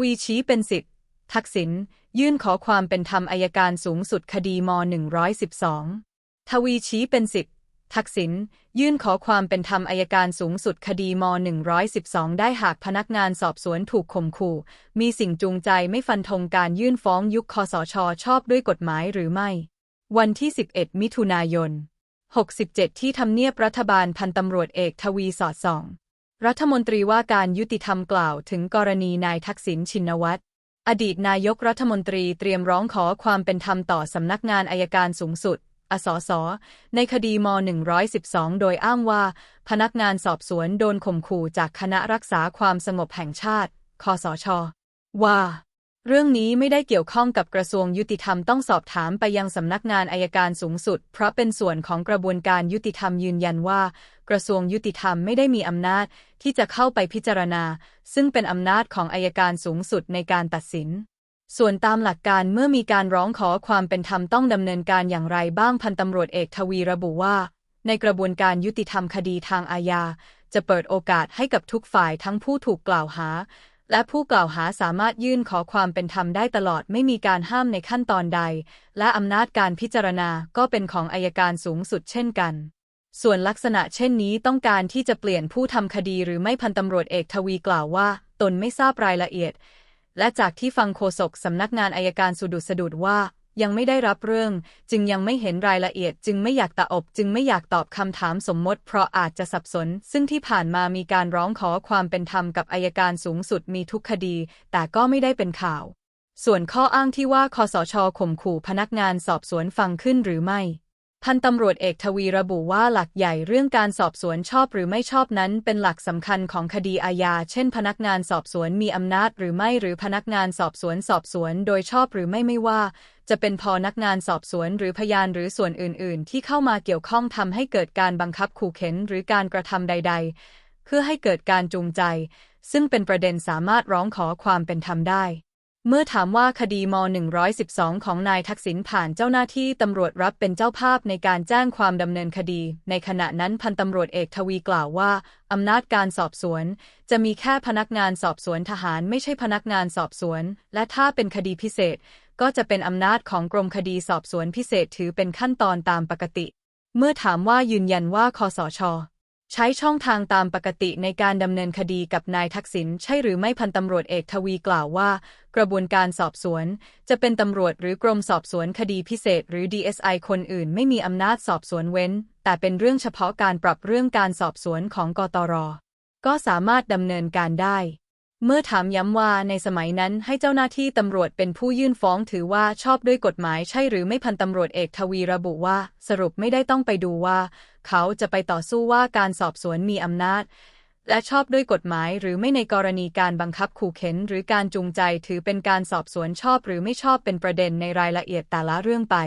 วีชี้เป็นสิทธิ์ทักษิณยื่นขอความเป็นธรรมอายการสูงสุดคดีม 112 ทวีชี้เป็นสิทธิ์ทักษิณยื่นขอความเป็นธรรมอายการสูงสุดคดีม 112 ได้หากพนักงานสอบสวนถูกข่มขู่ มีสิ่งจูงใจไม่ฟันธงการยื่นฟ้องยุคคอสชชอบด้วยกฎหมายหรือไม่ วันที่ 11 มิถุนายน 67 ที่ทำเนียบรัฐบาลพันตำรวจเอกทวีสอดส่อง รัฐมนตรีว่าการยุติธรรมกล่าวถึงกรณีนายทักษิณชินวัตร อดีตนายกรัฐมนตรีเตรียมร้องขอความเป็นธรรมต่อสำนักงานอายการสูงสุด อสส ในคดีม 112 โดยอ้างว่า พนักงานสอบสวนโดนข่มขู่จากคณะรักษาความสงบแห่งชาติ คสช ว่า เรื่องนี้ไม่ได้เกี่ยวข้องกับกระทรวงยุติธรรมต้องสอบถามไปยังสำนักงานอายการสูงสุด เพราะเป็นส่วนของกระบวนการยุติธรรมยืนยันว่า กระทรวงยุติธรรมไม่ได้มีอำนาจที่จะเข้าไปพิจารณา ซึ่งเป็นอำนาจของอายการสูงสุดในการตัดสิน ส่วนตามหลักการเมื่อมีการร้องขอความเป็นธรรมต้องดำเนินการอย่างไรบ้างพันตำรวจเอกทวีระบุว่า ในกระบวนการยุติธรรมคดีทางอาญาจะเปิดโอกาสให้กับทุกฝ่ายทั้งผู้ถูกกล่าวหา และผู้กล่าวหาสามารถยื่นขอความเป็นธรรมได้ตลอดไม่มีการห้ามในขั้นตอนใด และอำนาจการพิจารณาก็เป็นของอายการสูงสุดเช่นกัน ส่วนลักษณะเช่นนี้ต้องการที่จะเปลี่ยนผู้ทำคดีหรือไม่พันตำรวจเอกทวีกล่าวว่า ตนไม่ทราบรายละเอียด และจากที่ฟังโฆษกสำนักงานอายการสุดุสดุดว่า ยังไม่ได้รับเรื่อง จึงยังไม่เห็นรายละเอียด จึงไม่อยากตะอบ จึงไม่อยากตอบคำถามสมมติ เพราะอาจจะสับสน ซึ่งที่ผ่านมามีการร้องขอความเป็นธรรมกับอายการสูงสุดมีทุกคดี แต่ก็ไม่ได้เป็นข่าว ส่วนข้ออ้างที่ว่าคอสชข่มขู่พนักงานสอบสวนฟังขึ้นหรือไม่ พันตำรวจเอกทวีระบุว่าหลักใหญ่เรื่องการสอบสวนชอบหรือไม่ชอบนั้น เป็นหลักสำคัญของคดีอาญา เช่น พนักงานสอบสวนมีอำนาจหรือไม่หรือพนักงานสอบสวนสอบสวน โดยชอบหรือไม่ไม่ว่า จะเป็นพนักงานสอบสวนหรือพยานหรือส่วนอื่น ๆ ที่เข้ามาเกี่ยวข้องทำให้เกิดการบังคับขู่เข็นหรือการกระทำใด ๆ เพื่อให้เกิดการจูงใจ ซึ่งเป็นประเด็นสามารถร้องขอความเป็นธรรมได้ เมื่อถามว่าคดีม 112 ของนายทักษิณผ่านเจ้าหน้าที่ตำรวจรับเป็นเจ้าภาพในการแจ้งความดำเนินคดี ในขณะนั้นพันตำรวจเอกทวีกล่าวว่า อำนาจการสอบสวน จะมีแค่พนักงานสอบสวนทหารไม่ใช่พนักงานสอบสวน และถ้าเป็นคดีพิเศษ ก็จะเป็นอำนาจของกรมคดีสอบสวนพิเศษถือเป็นขั้นตอนตามปกติ เมื่อถามว่ายืนยันว่าคอสช ใช้ช่องทางตามปกติในการดำเนินคดีกับนายทักษิณใช่หรือไม่พันตำรวจเอกทวีกล่าวว่า กระบวนการสอบสวน จะเป็นตำรวจหรือกรมสอบสวนคดีพิเศษ หรือ DSI คนอื่นไม่มีอำนาจสอบสวนเว้น แต่เป็นเรื่องเฉพาะการปรับเรื่องการสอบสวนของกตร ก็สามารถดำเนินการได้ เมื่อถามย้ำว่าในสมัยนั้นให้เจ้าหน้าที่ตำรวจเป็นผู้ยื่นฟ้องถือว่าชอบด้วยกฎหมายใช่หรือไม่พันตำรวจเอกทวีระบุว่า สรุปไม่ได้ต้องไปดูว่า เขาจะไปต่อสู้ว่าการสอบสวนมีอำนาจ และชอบด้วยกฎหมายหรือไม่ในกรณีการบังคับขู่เข็น หรือการจูงใจถือเป็นการสอบสวนชอบหรือไม่ชอบเป็นประเด็นในรายละเอียดแต่ละเรื่องไป